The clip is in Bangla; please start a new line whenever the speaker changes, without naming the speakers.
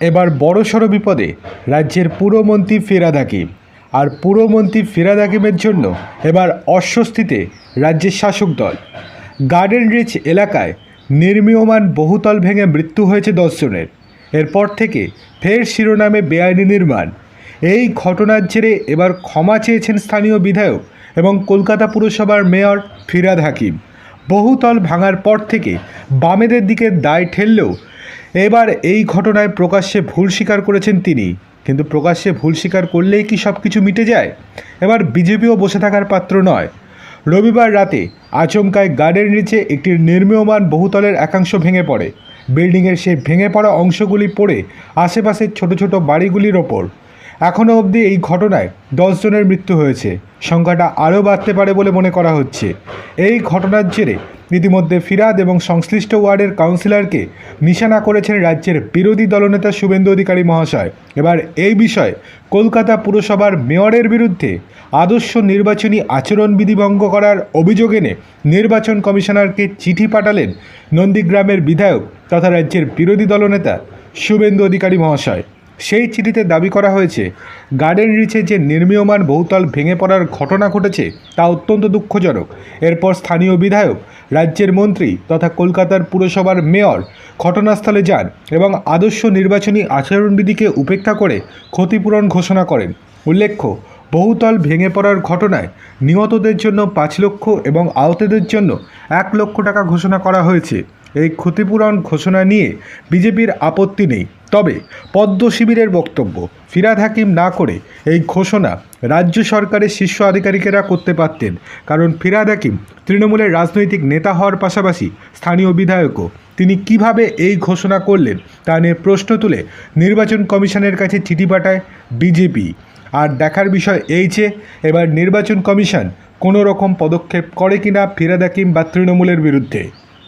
এবার বড়সড় বিপদে রাজ্যের পুরমন্ত্রী ফিরাদ হাকিম। আর পুরমন্ত্রী ফিরাদ হাকিমের জন্য এবার অস্বস্তিতে রাজ্যের শাসক দল। গার্ডেন রিচ এলাকায় নির্মীয়মান বহুতল ভেঙে মৃত্যু হয়েছে দশজনের। এরপর থেকে ফের শিরোনামে বেআইনি নির্মাণ। এই ঘটনার জেরে এবার ক্ষমা চেয়েছেন স্থানীয় বিধায়ক এবং কলকাতা পুরসভার মেয়র ফিরাদ হাকিম। বহুতল ভাঙার পর থেকে বামেদের দিকে দায় ঠেললেও এবার এই ঘটনায় প্রকাশ্যে ভুল স্বীকার করেছেন তিনি। কিন্তু প্রকাশ্যে ভুল স্বীকার করলেই কি সব কিছু মিটে যায়? এবার বিজেপিও বসে থাকার পাত্র নয়। রবিবার রাতে আচমকায় গার্ডের নিচে একটি নির্মীয়মান বহুতলের একাংশ ভেঙে পড়ে। বিল্ডিংয়ের সেই ভেঙে পড়া অংশগুলি পড়ে আশেপাশের ছোট ছোট বাড়িগুলির ওপর। এখনও অবধি এই ঘটনায় দশ জনের মৃত্যু হয়েছে। সংখ্যাটা আরও বাড়তে পারে বলে মনে করা হচ্ছে। এই ঘটনার জেরে ইতিমধ্যে ফিরাদ এবং সংশ্লিষ্ট ওয়ার্ডের কাউন্সিলরকে নিশানা করেছেন রাজ্যের বিরোধী দলনেতা শুভেন্দু অধিকারী মহাশয়। এবার এই বিষয়ে কলকাতা পুরসভার মেয়রের বিরুদ্ধে আদর্শ নির্বাচনী আচরণবিধি ভঙ্গ করার অভিযোগ এনে নির্বাচন কমিশনারকে চিঠি পাঠালেন নন্দীগ্রামের বিধায়ক তথা রাজ্যের বিরোধী দলনেতা শুভেন্দু অধিকারী মহাশয়। সেই চিঠিতে দাবি করা হয়েছে, গার্ডেন রিচে যে নির্মীয়মান বহুতল ভেঙে পড়ার ঘটনা ঘটেছে তা অত্যন্ত দুঃখজনক। এরপর স্থানীয় বিধায়ক, রাজ্যের মন্ত্রী তথা কলকাতার পুরসভার মেয়র ঘটনাস্থলে যান এবং আদর্শ নির্বাচনী আচরণবিধিকে উপেক্ষা করে ক্ষতিপূরণ ঘোষণা করেন। উল্লেখ্য, বহুতল ভেঙে পড়ার ঘটনায় নিহতদের জন্য পাঁচ লক্ষ এবং আহতদের জন্য এক লক্ষ টাকা ঘোষণা করা হয়েছে। এই ক্ষতিপূরণ ঘোষণা নিয়ে বিজেপির আপত্তি নেই। তবে পদ্ম শিবিরের বক্তব্য ফিরাদ হাকিম না করে এই ঘোষণা রাজ্য সরকারের শীর্ষ আধিকারিকেরা করতে পারতেন, কারণ ফিরাদ হাকিম তৃণমূলের রাজনৈতিক নেতা হওয়ার পাশাপাশি স্থানীয় বিধায়কও। তিনি কীভাবে এই ঘোষণা করলেন তা নিয়ে প্রশ্ন তুলে নির্বাচন কমিশনের কাছে চিঠি পাঠায় বিজেপি। আর দেখার বিষয় এই যে, এবার নির্বাচন কমিশন কোনো রকম পদক্ষেপ করে কিনা ফিরাদ হাকিম বা তৃণমূলের বিরুদ্ধে।